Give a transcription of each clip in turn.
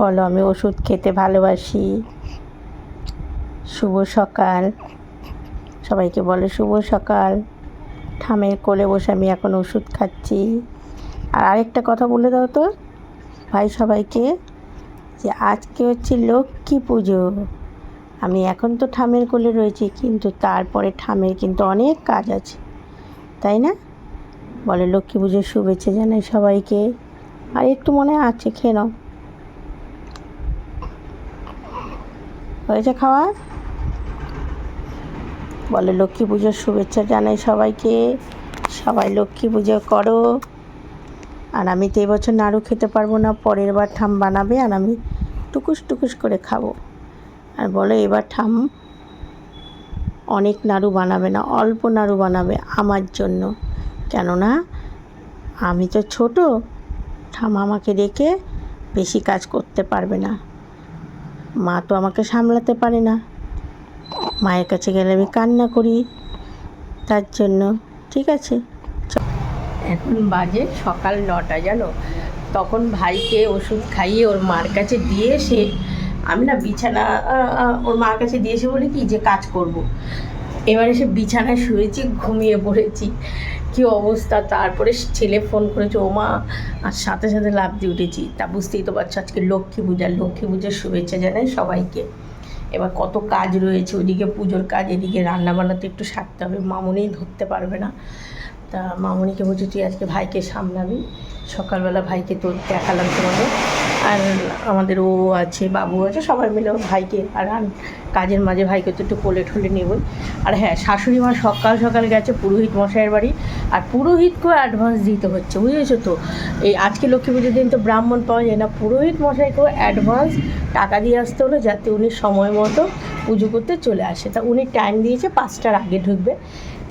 বলো, আমি ওষুধ খেতে ভালোবাসি। শুভ সকাল। সবাইকে বলে, শুভ সকাল। ঠামের কোলে বসে আমি এখন ওষুধ খাচ্ছি। আর আরেকটা কথা বলে দাও তো ভাই সবাইকে, যে আজকে হচ্ছে লক্ষ্মী পুজো। আমি এখন তো ঠামের কোলে রয়েছি, কিন্তু তারপরে ঠামের কিন্তু অনেক কাজ আছে, তাই না? বলে, লক্ষ্মী পুজোর শুভেচ্ছা জানাই সবাইকে। আর একটু মনে আছে, খেয়ে নাও। হয়েছে খাওয়া বলে লক্ষ্মী পুজোর শুভেচ্ছা জানাই সবাইকে। সবাই লক্ষ্মী পুজো করো। আর আমি তো এবছর নাড়ু খেতে পারব না, পরের বার ঠাম বানাবে আর আমি টুকুস টুকুস করে খাব। আর বলে এবার ঠাম অনেক নাড়ু বানাবে না, অল্প নাড়ু বানাবে আমার জন্য। কেননা আমি তো ছোট, ঠাম আমাকে রেখে বেশি কাজ করতে পারবে না। মা তো আমাকে সামলাতে পারে না। মায়ের কাছে গেলে আমি কান্না করি। তার জন্য, ঠিক আছে এখন বাজে সকাল নটা, জানো? তখন ভাইকে ওষুধ খাইয়ে ওর মার কাছে দিয়ে এসে আমি না বিছানা ওর মার কাছে দিয়ে এসে বলে কি যে কাজ করব। এবারে সে বিছানায় শুয়েছি, ঘুমিয়ে পড়েছি। কি অবস্থা? তারপরে ছেলে ফোন করেছে, ও মা, আর সাথে সাথে লাভ দিয়ে উঠেছি তা বুঝতেই তো পারছ আজকে লক্ষ্মী পূজা, লক্ষ্মী পূজার শুভেচ্ছা জানাই সবাইকে। এবার কত কাজ রয়েছে ওদিকে পুজোর কাজ, এদিকে রান্না বান্নাতে একটু সারতে হবে মামুনি ধরতে পারবে না। তা মামনিকে বলছি, তুই আজকে ভাইকে সামলাবি। সকালবেলা ভাইকে তো দেখালাম তোমাদের। আর আমাদের ও আছে, বাবু আছে, সবাই মিলে ভাইকে আর কাজের মাঝে ভাইকে তো একটু কোলে ঠোলে নেবই। আর হ্যাঁ শাশুড়ি মা সকাল সকাল গেছে পুরোহিত মশাইয়ের বাড়ি, আর পুরোহিতকেও অ্যাডভান্স দিতে হচ্ছে, বুঝেছ তো? এই আজকে লক্ষ্মী পুজোর দিন তো ব্রাহ্মণ পাওয়া যায় না, পুরোহিত মশাইকেও অ্যাডভান্স টাকা দিয়ে আসতে হলো, যাতে উনি সময় মতো পুজো করতে চলে আসে। তা উনি টাইম দিয়েছে, পাঁচটার আগে ঢুকবে,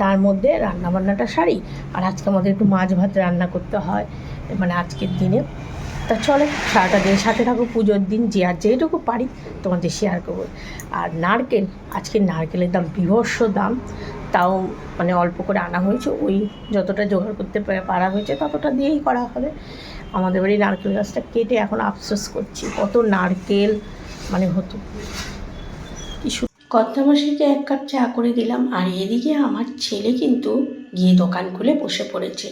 তার মধ্যে রান্নাবান্নাটা সারি। আর আজকে আমাদের একটু মাছ ভাত রান্না করতে হয় মানে আজকের দিনে। তা চলে, সারাটা দিন সাথে থাকো, পুজোর দিন যে আর যেটুকু পারি তোমাদের শেয়ার করব। আর নারকেল, আজকে নারকেলের দাম, বিভৎস দাম, তাও মানে অল্প করে আনা হয়েছে, ওই যতটা জোগাড় করতে পারা হয়েছে ততটা দিয়েই করা হবে। আমাদের বাড়ি নারকেল গাছটা কেটে এখন আফসোস করছি, কত নারকেল মানে হতো। কি কর্তামশাইকে এক কাপ চা করে দিলাম, আর এদিকে আমার ছেলে কিন্তু গিয়ে দোকান খুলে বসে পড়েছে।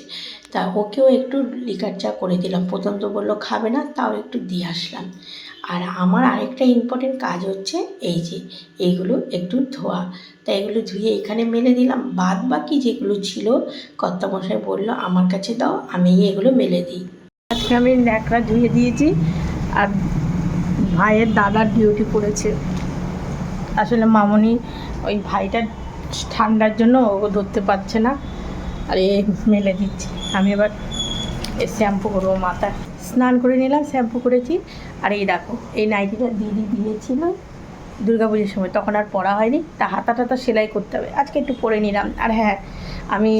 তা ওকেও একটু লিকার চা করে দিলাম। প্রথম তো বলল, খাবে না, তাও একটু দিয়ে আসলাম। আর আমার আরেকটা ইম্পর্টেন্ট কাজ হচ্ছে, এই যে এইগুলো একটু ধোয়া। তা এগুলো ধুয়ে এখানে মেলে দিলাম। বাদ বাকি যেগুলো ছিল, কর্তামশাই বলল, আমার কাছে দাও, আমি এগুলো মেলে দিই। আজকে আমি ন্যাকড়া ধুয়ে দিয়েছি, আর ভাইয়ের দাদার ডিউটি পড়েছে। আসলে মামনি ওই ভাইটা ঠান্ডার জন্য ও ধরতে পারছে না। আর এ মেলে দিচ্ছি। আমি এবার শ্যাম্পু করব মাথা স্নান করে নিলাম, শ্যাম্পু করেছি। আর এই দেখো, এই নাইটিটা দিদি দিয়েছিল দুর্গা পুজোর সময়। তখন আর পড়া হয়নি। তা হাতা টাতা সেলাই করতে হবে। আজকে একটু পরে নিলাম। আর হ্যাঁ আমি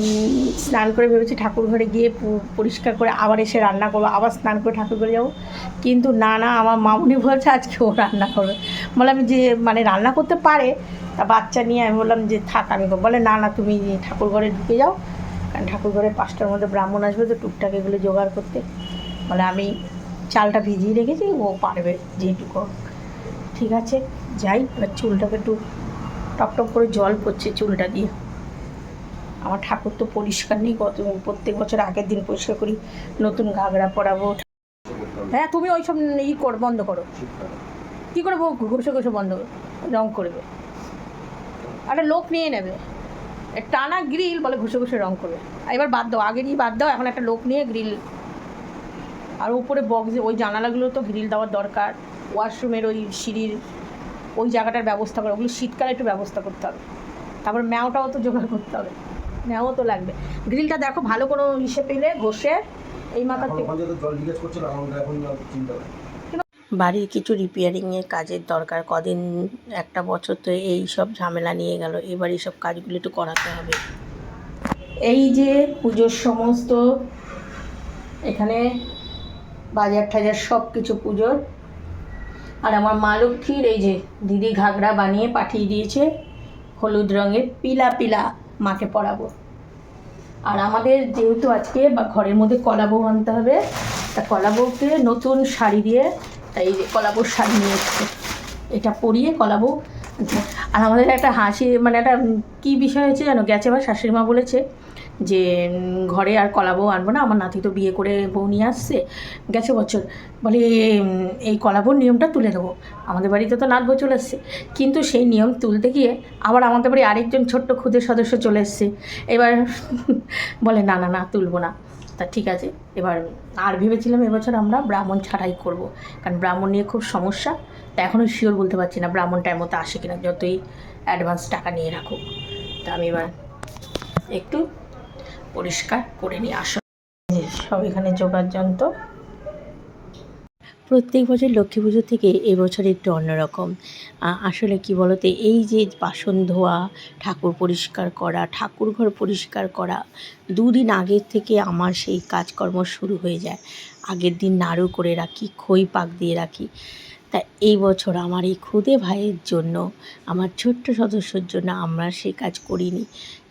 স্নান করে ভেবেছি ঠাকুর ঘরে গিয়ে পরিষ্কার করে আবার এসে রান্না করব। আবার স্নান করে ঠাকুর ঘরে যাব। কিন্তু না না, আমার মামুনি বলছে আজকে ও রান্না করবে। বললাম যে মানে রান্না করতে পারে তা বাচ্চা নিয়ে আমি বললাম যে থাক, আমি বলে, না না, তুমি ঠাকুর ঘরে ঢুকে যাও। কারণ ঠাকুর ঘরে পাঁচটার মধ্যে ব্রাহ্মণ আসবে তো টুকটাক এগুলো জোগাড় করতে। বলে, আমি চালটা ভিজিয়ে রেখেছি, ও পারবে যেটুকু। ঠিক আছে, যাই, এবার চুলটাকে একটু টপ টপ করে জল পড়ছে চুলটা দিয়ে। আমার ঠাকুর তো পরিষ্কার নেই, কত, প্রত্যেক বছর আগের দিন পরিষ্কার করি, নতুন ঘাগরা পরাবো। হ্যাঁ তুমি ওই সব ই কর, বন্ধ করো। কী করে ঘষে ঘষে বন্ধ রং করবে। একটা লোক নিয়ে নেবে। টানা গ্রিল বলে ঘষে ঘুষে রং করবে। এবার বাদ দাও আগেরই বাদ দাও এখন একটা লোক নিয়ে গ্রিল আর উপরে বক্সে ওই জানালাগুলো তো গ্রিল দেওয়ার দরকার ওয়াশরুমের ওই সিঁড়ির ওই জায়গাটার ব্যবস্থা করে ওগুলো শীতকালে একটু ব্যবস্থা করতে হবে। তারপর ম্যাওটাও তো জোগাড় করতে হবে। ম্যাও তো লাগবে। গ্রিলটা দেখো ভালো কোনো হিসেবে পেলে ঘষে এই মাথার বাড়ির কিছু রিপেয়ারিংয়ের কাজের দরকার। কদিন, একটা বছর তো এই সব ঝামেলা নিয়ে গেল। এবার এই সব কাজগুলো একটু করাতে হবে। এই যে পুজোর সমস্ত, এখানে বাজার টাজার সব কিছু পুজোর। আর আমার মা লক্ষ্মীর এই যে দিদি ঘাগরা বানিয়ে পাঠিয়ে দিয়েছে, হলুদ রঙের পিলা পিলা মাকে পরাবো। আর আমাদের যেহেতু আজকে বা ঘরের মধ্যে কলা বউ আনতে হবে, তা কলা বউকে নতুন শাড়ি দিয়ে তাই এই যে কলাবুর এসছে। এটা পরিয়ে কলাবু। আর আমাদের একটা হাসি মানে একটা কী বিষয় হয়েছে জানো? গেছে এবার শাশুড়ি মা বলেছে যে ঘরে আর কলাবউ আনব না। আমার নাতি তো বিয়ে করে বউ নিয়ে আসছে। গেছে বছর। বলে এই কলাবউর নিয়মটা তুলে দেবো আমাদের বাড়িতে তো নাত বউ চলে এসছে। কিন্তু সেই নিয়ম তুলতে গিয়ে আবার আমাদের বাড়ি আরেকজন ছোট্ট ক্ষুদে সদস্য চলে এসছে। এবার বলে, না না না, তুলবো না। তা ঠিক আছে, এবার আর ভেবেছিলাম এবছর আমরা ব্রাহ্মণ ছাড়াই করব, কারণ ব্রাহ্মণ নিয়ে খুব সমস্যা। তা এখনও শিওর বলতে পারছি না ব্রাহ্মণ টাইম মতো আসে কিনা, যতই অ্যাডভান্স টাকা নিয়ে রাখুক। তা আমি এবার একটু পরিষ্কার করে নিয়ে আসো। সব এখানে যোগার যন্ত্র প্রত্যেক বছর লক্ষ্মী পুজো থেকে এবছর একটু অন্যরকম আসলে কি বলতে, এই যে বাসন ধোয়া, ঠাকুর পরিষ্কার করা, ঠাকুর ঘর পরিষ্কার করা, দুদিন আগের থেকে আমার সেই কাজকর্ম শুরু হয়ে যায়। আগের দিন নাড়ু করে রাখি, খই পাক দিয়ে রাখি। তা এই বছর আমার এই খুদে ভাইয়ের জন্য, আমার ছোট্ট সদস্যর জন্য আমরা সেই কাজ করিনি।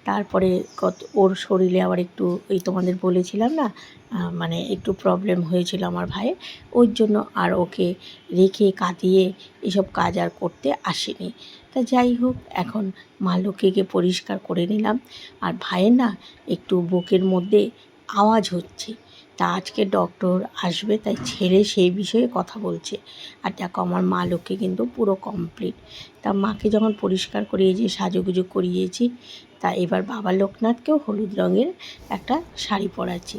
তারপরে কত, ওর শরীরে আবার একটু ওই তোমাদের বলেছিলাম না মানে একটু প্রবলেম হয়েছিল আমার ভাইয়ের ওর জন্য আর ওকে রেখে কাঁদিয়ে এসব কাজ আর করতে আসেনি। তা যাই হোক, এখন মা লক্ষ্মীকে পরিষ্কার করে নিলাম। আর ভাইয়ের না একটু বুকের মধ্যে আওয়াজ হচ্ছে। তা আজকে ডক্টর আসবে, তাই ছেলে সেই বিষয়ে কথা বলছে। আর দেখো আমার মা লক্ষ্মী কিন্তু পুরো কমপ্লিট তা মাকে যখন পরিষ্কার করে এই যে সাজুগুজু করিয়েছি তা এবার বাবা লোকনাথকেও হলুদ রঙের একটা শাড়ি পরাচ্ছি।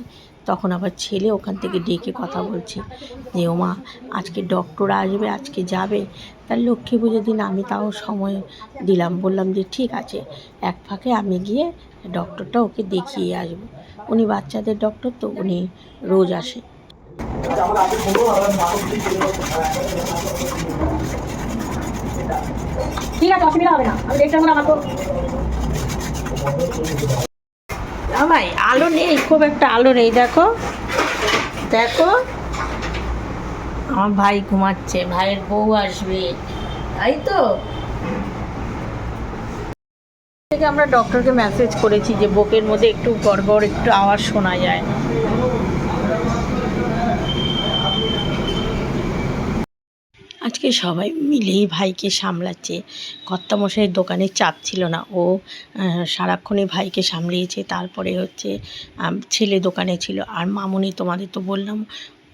তখন আবার ছেলে ওখান থেকে ডেকে কথা বলছে যে ওমা আজকে ডক্টর আসবে, আজকে যাবে। তার লক্ষ্মী পুজোর দিন আমি তাও সময় দিলাম। বললাম যে, ঠিক আছে, এক ফাঁকে আমি গিয়ে ডক্টরটা ওকে দেখিয়ে আসব। উনি বাচ্চাদের ডক্টর তো, উনি রোজ আসে। ঠিক আছে, অসুবিধা হবে না। আমি দেখতে আমার তো ভাই আলো নেই, খুব একটা আলো নেই, দেখো। দেখো, আমার ভাই ঘুমাচ্ছে, ভাইয়ের বউ আসবে। তাই তো? থেকে আমরা ডক্টরকে মেসেজ করেছি যে, বুকের মধ্যে একটু গড়গড়, একটু আওয়াজ শোনা যায়। আজকে সবাই মিলেই ভাইকে সামলাচ্ছে। কর্তামশাইয়ের দোকানে চাপ ছিল না। ও সারাক্ষণে ভাইকে সামলিয়েছে। তারপরে হচ্ছে ছেলে দোকানে ছিল। আর মামনি তোমাদের তো বললাম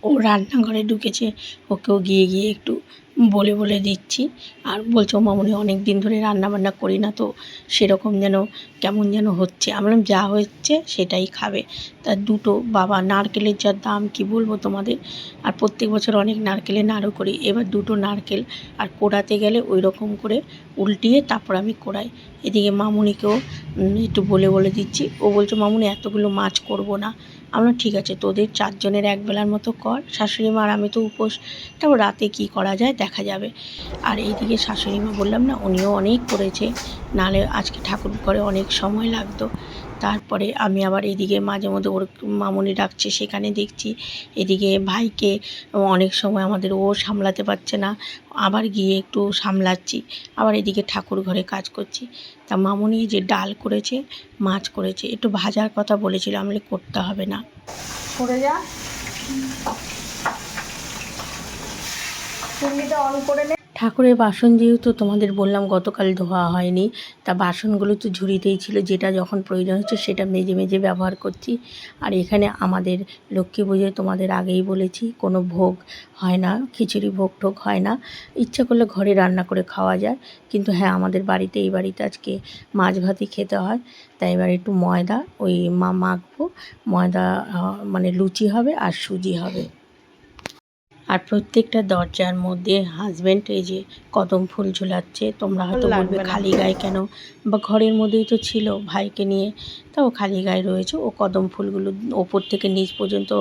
ও রান্নাঘরে ঢুকেছে, ওকেও গিয়ে গিয়ে একটু বলে বলে দিচ্ছি। আর বলছো মামুনি অনেক দিন ধরে রান্না বান্না করি না তো, সেরকম যেন, কেমন যেন হচ্ছে। আমি বললাম, যা হচ্ছে সেটাই খাবে। তা দুটো, বাবা, নারকেলের যা দাম, কি বলব তোমাদের? আর প্রত্যেক বছর অনেক নারকেলে নাড়ু করি। এবার দুটো নারকেল আর কোড়াতে গেলে ওই রকম করে উল্টিয়ে তারপর আমি কোড়াই। এদিকে মামুনিকেও একটু বলে বলে দিচ্ছি। ও বলছে, মামুনি, এতগুলো মাছ করব না। আমরা ঠিক আছে, তোদের চারজনের এক বেলার মতো কর। শাশুড়ি মা আর আমি তো উপোস। তারপর রাতে কি করা যায় দেখা যাবে। আর এইদিকে শাশুড়ি মা বললাম, না, উনিও অনেক করেছে। নাহলে আজকে ঠাকুর ঘরে অনেক সময় লাগতো। তারপরে আমি আবার এদিকে মাঝে মধ্যে ওর মামুনি ডাকছে, সেখানে দেখছি এদিকে ভাইকে অনেক সময় আমাদের ও সামলাতে পারছে না। আবার গিয়ে একটু সামলাচ্ছি, আবার এদিকে ঠাকুর ঘরে কাজ করছি। তা মামুনি যে ডাল করেছে, মাছ করেছে, একটু ভাজার কথা বলেছিল, আমি করতে হবে না। সরে যা। অন করে নে। ঠাকুরের বাসন যেহেতু তোমাদের বললাম গতকাল ধোয়া হয়নি, তা বাসনগুলো তো ঝুড়িতেই ছিল, যেটা যখন প্রয়োজন হচ্ছে সেটা মেজে মেজে ব্যবহার করছি। আর এখানে আমাদের লক্ষ্মী পুজোয় তোমাদের আগেই বলেছি, কোনো ভোগ হয় না, খিচুড়ি ভোগ টোগ হয় না। ইচ্ছা করলে ঘরে রান্না করে খাওয়া যায়, কিন্তু হ্যাঁ আমাদের বাড়িতে, এই বাড়িতে আজকে মাছ ভাতই খেতে হয়, তাই এবার একটু ময়দা, ওই মা মাখবো, ময়দা মানে লুচি হবে আর সুজি হবে। আর প্রত্যেকটা দরজার মধ্যে হাজব্যান্ড এই যে কদম ফুল ঝুলাচ্ছে তোমরা হয়তো লাগবে বলবে খালি গায়ে কেন? বা ঘরের মধ্যেই তো ছিল ভাইকে নিয়ে তাও খালি গায়ে রয়েছে ও কদম ফুলগুলো ওপর থেকে নিচ পর্যন্ত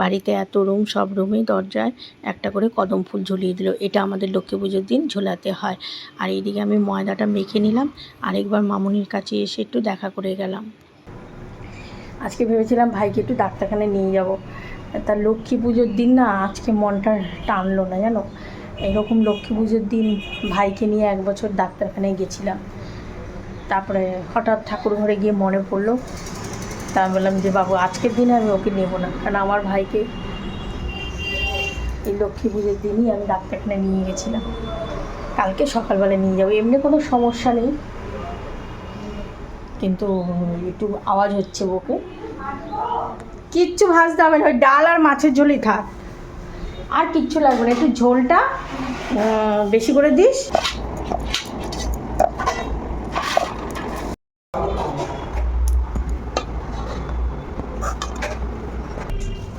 বাড়িতে এত রুম সব রুমেই দরজায় একটা করে কদম ফুল ঝুলিয়ে দিল। এটা আমাদের লক্ষ্মী পুজোর দিন ঝোলাতে হয়। আর এইদিকে আমি ময়দাটা মেখে নিলাম আরেকবার মামুনির কাছে এসে একটু দেখা করে গেলাম। আজকে ভেবেছিলাম ভাইকে একটু ডাক্তারখানায় নিয়ে যাব। তার লক্ষ্মী পুজোর দিন না আজকে মনটা টানলো না, জানো? এরকম লক্ষ্মী পুজোর দিন ভাইকে নিয়ে এক বছর ডাক্তারখানায় গেছিলাম। তারপরে হঠাৎ ঠাকুর ঘরে গিয়ে মনে পড়ল। তা আমি বললাম যে, বাবু, আজকের দিনে আমি ওকে নেব না। কারণ আমার ভাইকে এই লক্ষ্মী পুজোর দিনই আমি ডাক্তারখানায় নিয়ে গেছিলাম। কালকে সকালবেলা নিয়ে যাব, এমনি কোনো সমস্যা নেই। কিন্তু একটু আওয়াজ হচ্ছে বুকে কিচ্ছু ভাজতে হবে না, ওই ডাল আর মাছের ঝোলই থাক। আর কিচ্ছু লাগবে না, একটু ঝোলটা বেশি করে দিস।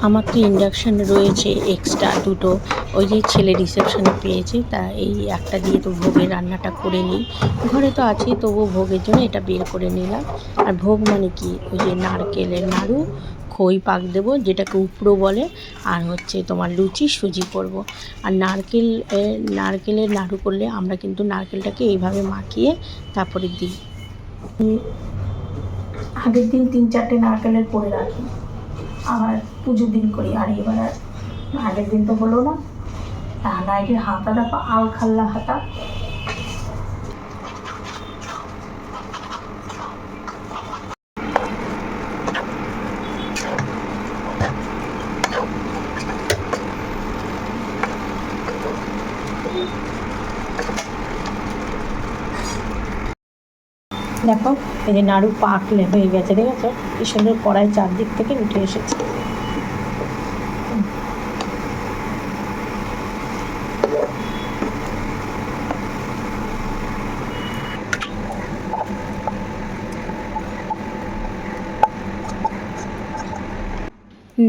আমার তো ইন্ডাকশান রয়েছে এক্সট্রা দুটো। ওই যে ছেলে রিসেপশনে পেয়েছে, তা এই একটা দিয়ে তো ভোগের রান্নাটা করে নিই। ঘরে তো আছেই তবুও ভোগের জন্য এটা বের করে নিলাম। আর ভোগ মানে কি? ওই যে নারকেলের নাড়ু খই পাক দেবো, যেটাকে উপরো বলে, আর হচ্ছে তোমার লুচি, সুজি করব। আর নারকেল নারকেলের নাড়ু করলে আমরা কিন্তু নারকেলটাকে এইভাবে মাখিয়ে তারপরে দিই আগের দিন তিন চারটে নারকেলের পরে রাখি। আবার পুজোর দিন করি। আর এবার আগের দিন তো হলো না। নাইটের হাতা দেখো আল খাল্লা হাতা। দেখো, এই যে নাড়ু পাকলে হয়ে গেছে দেখেছ কি সুন্দর কড়াই চারদিক থেকে উঠে এসেছে।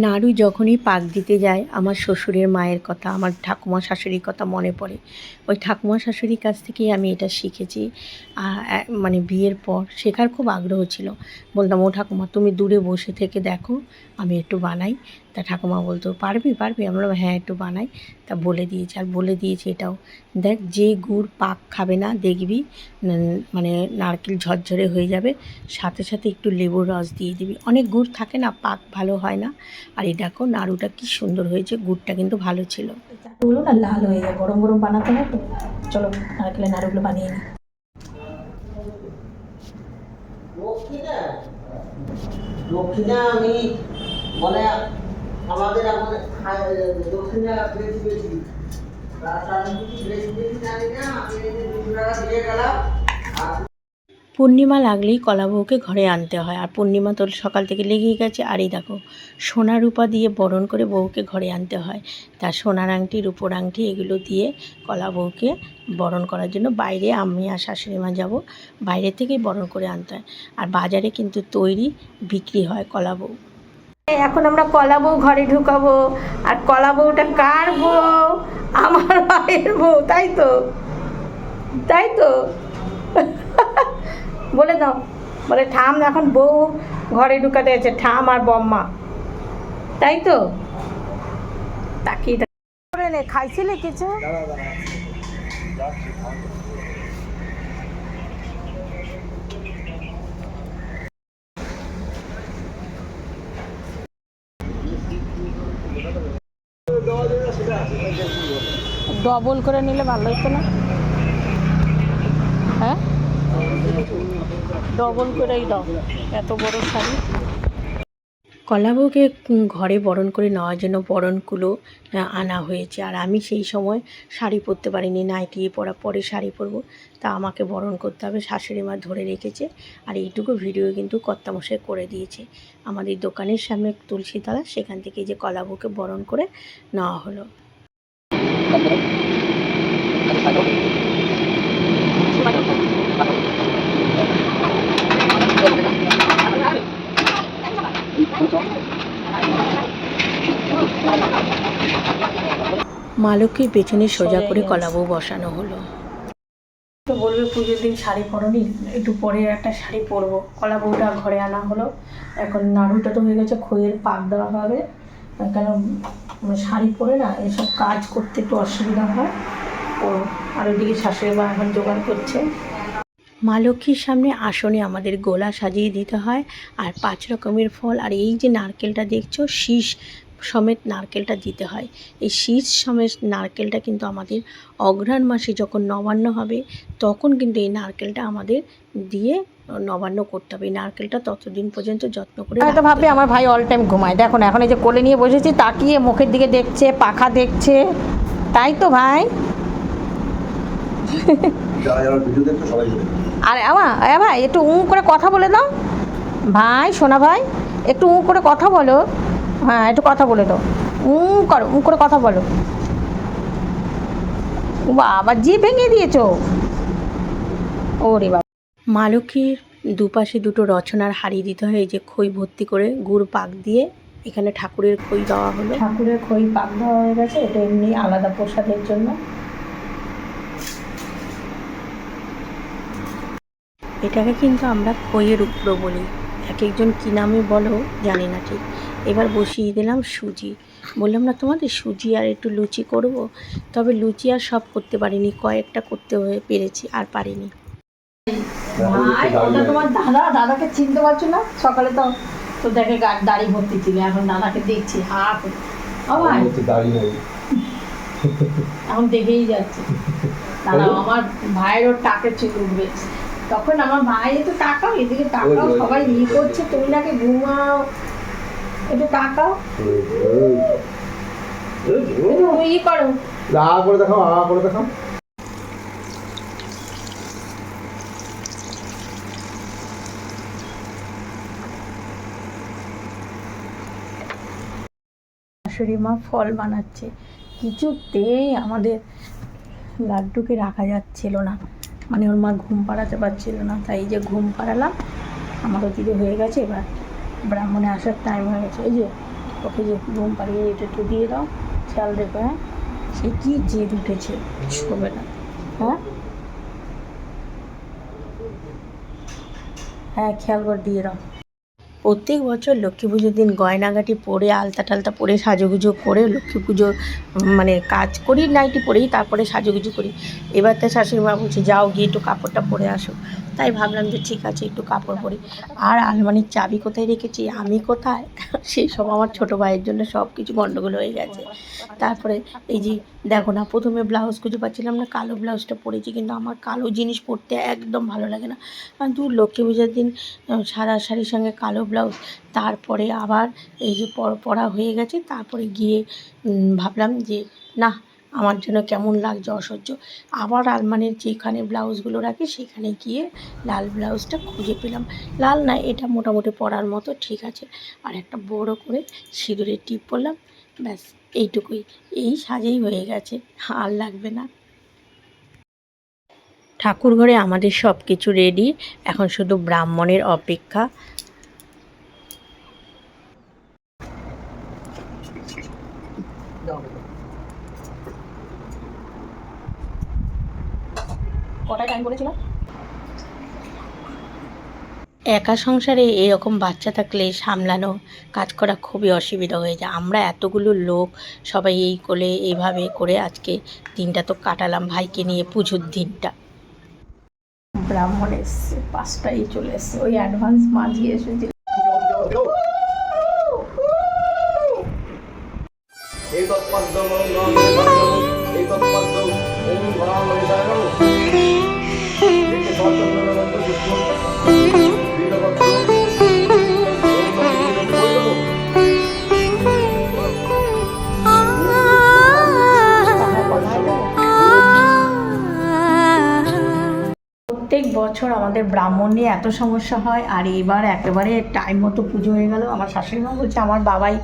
নাড়ু যখনই পাক দিতে যায়, আমার শ্বশুরের মায়ের কথা, আমার ঠাকুমা শাশুড়ির কথা মনে পড়ে। ওই ঠাকুমা শাশুড়ির কাছ থেকেই আমি এটা শিখেছি। মানে বিয়ের পর শেখার খুব আগ্রহ ছিল। বলতাম, ও ঠাকুমা, তুমি দূরে বসে থেকে দেখো, আমি একটু বানাই। তা ঠাকুমা বলতো পারবি পারবি? আমরা হ্যাঁ একটু বানাই। তা বলে দিয়েছে আর বলে দিয়েছে এটাও। দেখ যে গুড় পাক খাবে না দেখবি মানে নারকেল ঝরঝরে হয়ে যাবে সাথে সাথে একটু লেবুর রস দিয়ে দিবি। অনেক গুড় থাকে না পাক ভালো হয় না। আর এই দেখো নাড়ুটা কি সুন্দর হয়েছে গুড়টা কিন্তু ভালো ছিল। চাটুগুলো না লাল হয়ে যায় গরম গরম বানাতে হয় তো। চলো নারকেলের নাড়ুগুলো বানিয়ে নিই। দক্ষিণা আমি মানে আমাদের দক্ষিণা বেশি বেশি। পূর্ণিমা লাগলেই কলা বউকে ঘরে আনতে হয়। আর পূর্ণিমা তো সকাল থেকে লেগেই গেছে। আর এই দেখো, সোনা রূপা দিয়ে বরণ করে বউকে ঘরে আনতে হয়। তার সোনার আংটি, রূপোর আংটি, এগুলো দিয়ে কলা বউকে বরণ করার জন্য বাইরে আমি আর শাশুড়ি মা যাব। বাইরে থেকেই বরণ করে আনতে হয়। আর বাজারে কিন্তু তৈরি বিক্রি হয় কলা বউ এখন আমরা কলা বউ ঘরে ঢুকাবো। আর কলা বউটা কার বউ? আমার মায়ের বউ তাই তো? তাই তো? বলে দাও। বলে ঠাম এখন বউ ঘরে ঢুকাতে আছে ঠাম আর বম্মা। তাই তো? তাকিয়ে তাকিয়ে- করে নে খাইছিলে কিছু? ডবল করে নিলে ভালো হতো না? হ্যাঁ? ডবল করেই দাও, এত বড় শাড়ি। কলাবউকে ঘরে বরণ করে নেওয়ার জন্য বরণগুলো আনা হয়েছে। আর আমি সেই সময় শাড়ি পরতে পারিনি নাইটি পরা, পরে শাড়ি পরবো। তা আমাকে বরণ করতে হবে, শাশুড়ি মা ধরে রেখেছে। আর এইটুকু ভিডিও কিন্তু কর্তামশাই করে দিয়েছে। আমাদের দোকানের সামনে তুলসীতলা, সেখান থেকে যে কলাবউকে বরণ করে নেওয়া হলো। মা লক্ষ্মীর পেছনে সোজা করে কলাবউ বসানো হলো। তো বলবে পুজোর দিন শাড়ি পরনি, একটু পরে একটা শাড়ি পরবো। কলা বউটা ঘরে আনা হলো। এখন নাড়ুটা তো হয়ে গেছে, খইয়ের পাক দেওয়া হবে। কেন শাড়ি পরে না এসব কাজ করতে একটু অসুবিধা হয়। ও আর ওইদিকে শাশুড়ি মা এখন জোগাড় করছে। মা লক্ষ্মীর সামনে আসনে আমাদের গোলা সাজিয়ে দিতে হয়। আর পাঁচ রকমের ফল। আর এই যে নারকেলটা দেখছ, শীষ সমেত নারকেলটা দিতে হয়। এই শীষ সমেত নারকেলটা কিন্তু আমাদের অঘ্রাণ মাসে যখন নবান্ন হবে তখন কিন্তু এই নারকেলটা আমাদের দিয়ে নবান্ন করতে হবে। এই নারকেলটা ততদিন পর্যন্ত যত্ন করে হয়তো ভাববে আমার ভাই অল টাইম ঘুমায়। দেখো না এখন এই যে কোলে নিয়ে বসেছি তাকিয়ে মুখের দিকে দেখছে পাখা দেখছে। তাই তো ভাই? যারা যারা ভিডিও দেখতো সবাই জানে আরে আমা এ ভাই একটু উঁ করে কথা বলে দাও। ভাই সোনা ভাই একটু উঁ করে কথা বলো। হ্যাঁ একটু কথা বলে দাও। উঁ করো উম করে কথা বলো। আবার জি ভেঙে দিয়েছ। ওরে বাবা। মা লক্ষ্মীর দুপাশে দুটো রচনার হাড়ি দিতে হয় এই যে খই ভর্তি করে গুড় পাক দিয়ে এখানে ঠাকুরের খই দেওয়া হলো। ঠাকুরের খই পাক দেওয়া হয়ে গেছে এটা এমনি আলাদা প্রসাদের জন্য। এটাকে কিন্তু আমরা খইয়ের উপরো বলি। এক একজন কী নামে বলো জানি না ঠিক। এবার বসিয়ে দিলাম সুজি। বললাম না তোমাদের সুজি আর একটু লুচি করব। তবে লুচি আর সব করতে পারিনি কয়েকটা করতে হয়ে পেরেছি আর পারিনি। তোমার দাদা দাদাকে চিনতে পারছ না? সকালে তো তো দেখে গা- দাড়ি ভর্তি ছিল এখন দাদাকে দেখছি হা করে। ও ভাই। হচ্ছে দাড়ি নাই। এখন দেখেই যাচ্ছে। দাদা আমার ভাইয়ের ওর টাকে চুল উঠবে। তখন আমার ভাই তো টাকাও এদিকে টাকাও সবাই। ইয়ে করছে তুমি নাকি ঘুমাও একটু টাকাও ই করো। আ করে দেখাও আ করে দেখাও। শাশুড়ি মা ফল বানাচ্ছে। কিছুতেই আমাদের লাড্ডুকে রাখা যাচ্ছিল না। মানে ওর মা ঘুম পাড়াতে পারছিল না তাই যে ঘুম পাড়ালাম আমার ওদিকে হয়ে গেছে এবার ব্রাহ্মণে আসার টাইম হয়ে গেছে। এই যে ওকে যে ঘুম পাড়িয়ে এটা একটু দিয়ে দাও খেয়াল রেখো হ্যাঁ? সে কি জেদ উঠেছে? শোবে না। হ্যাঁ? হ্যাঁ খেয়াল করে দিয়ে দাও। প্রত্যেক বছর লক্ষ্মী পুজোর দিন গয়নাগাটি পরে আলতা টালতা পরে সাজুগুজু করে লক্ষ্মী পুজো মানে কাজ করি নাইটি পরেই তারপরে সাজুগুজু করি। এবার তো শাশুড়ি মা বলছে যাও গিয়ে একটু কাপড়টা পরে আসো। তাই ভাবলাম যে ঠিক আছে, একটু কাপড় পরি। আর আলমারির চাবি কোথায় রেখেছি? আমি কোথায়? সেই সব আমার ছোটো ভাইয়ের জন্য সব কিছু গণ্ডগোল হয়ে গেছে। তারপরে এই যে, দেখো না, প্রথমে ব্লাউজ খুঁজে পাচ্ছিলাম না, কালো ব্লাউজটা পরেছি, কিন্তু আমার কালো জিনিস পরতে একদম ভালো লাগে না। আর দু লক্ষ্মী পুজোর দিন সাদা শাড়ির সঙ্গে কালো ব্লাউজ, তারপরে আবার এই যে পরা হয়ে গেছে, তারপরে গিয়ে ভাবলাম যে, না আমার জন্য কেমন লাগছে অসহ্য। আবার আলমারির যেখানে ব্লাউজগুলো রাখি, সেখানে গিয়ে লাল ব্লাউজটা খুঁজে পেলাম। লাল না, এটা মোটামুটি পরার মতো, ঠিক আছে। আর একটা বড় করে সিঁদুরের টিপ পরলাম, ব্যাস, এইটুকুই। এই সাজেই হয়ে গেছে, আর লাগবে না। ঠাকুর ঘরে আমাদের সব কিছু রেডি এখন শুধু ব্রাহ্মণের অপেক্ষা কটায় টাইম বলেছিলাম একা সংসারে এরকম বাচ্চা থাকলে সামলানো কাজ করা খুবই অসুবিধা হয়ে যায়। আমরা এতগুলো লোক সবাই এই কোলে এইভাবে করে আজকে দিনটা তো কাটালাম ভাইকে নিয়ে পুজোর দিনটা। ব্রাহ্মণ এসছে পাঁচটাই চলে এসছে। ওই অ্যাডভান্স মাঝিয়ে এসেছিল এই বছর আমাদের ব্রাহ্মণ নিয়ে এত সমস্যা হয়, আর এবার একেবারে টাইম মতো পুজো হয়ে গেল। আমার শাশুড়ি মা বলছে, আমার বাবাই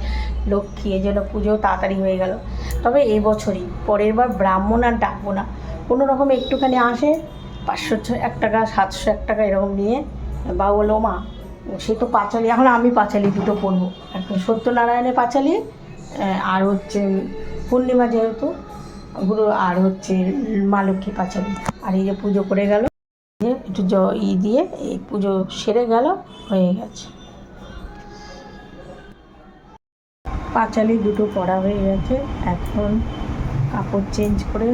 লক্ষ্মী, এই জন্য পুজো তাড়াতাড়ি হয়ে গেল। তবে এই বছরই, পরের বার ব্রাহ্মণ আর ডাকবো না। কোনো রকম একটুখানি আসে, পাঁচশো ছ- এক টাকা, সাতশো এক টাকা এরকম নিয়ে বা বলল, মা, সে তো পাঁচালি, এখন আমি পাঁচালি দুটো পরবো। একদম সত্যনারায়ণের পাঁচালি আর হচ্ছে পূর্ণিমা যেহেতু, গুরু, আর হচ্ছে মা লক্ষ্মী পাঁচালি। আর এই যে পুজো করে গেল। একটু জ ই দিয়ে এই পুজো সেরে গেল, হয়ে গেছে। পাঁচালি দুটো পড়া হয়ে গেছে, এখন কাপড় চেঞ্জ করে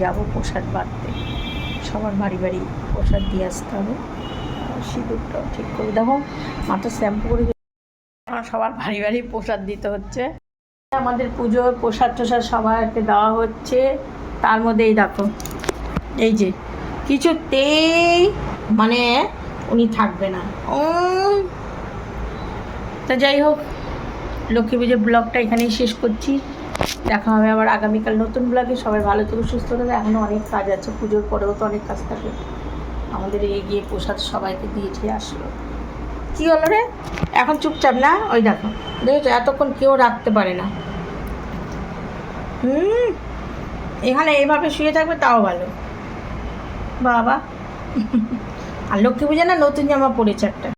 যাব প্রসাদ বাড়তে। সবার বাড়ি বাড়ি প্রসাদ দিয়ে আসতে হবে। সিঁদুরটাও ঠিক করে দেখো মাথা শ্যাম্পু করে সবার বাড়ি বাড়ি প্রসাদ দিতে হচ্ছে। আমাদের পুজোর প্রসাদ টোসাদ সবাইকে দেওয়া হচ্ছে। তার মধ্যে এই দেখো, এই যে কিছুতেই মানে উনি থাকবে না। ও তা যাই হোক, লক্ষ্মী পুজোর ব্লগটা এখানেই শেষ করছি। দেখা হবে আবার আগামীকাল নতুন ব্লগে। সবাই ভালো থেকে, সুস্থ থাকে। এখনও অনেক কাজ আছে, পুজোর পরেও তো অনেক কাজ থাকে। আমাদের এগিয়ে প্রসাদ সবাইকে দিয়ে দিয়ে আসলো। কী হলো রে? এখন চুপচাপ না? ওই দেখো, দেখেছ? এতক্ষণ কেউ রাখতে পারে না। হুম, এখানে এইভাবে শুয়ে থাকবে, তাও ভালো। বাবা। আর লক্ষ্মী পূজা না নতুন জামা পরেছে একটা।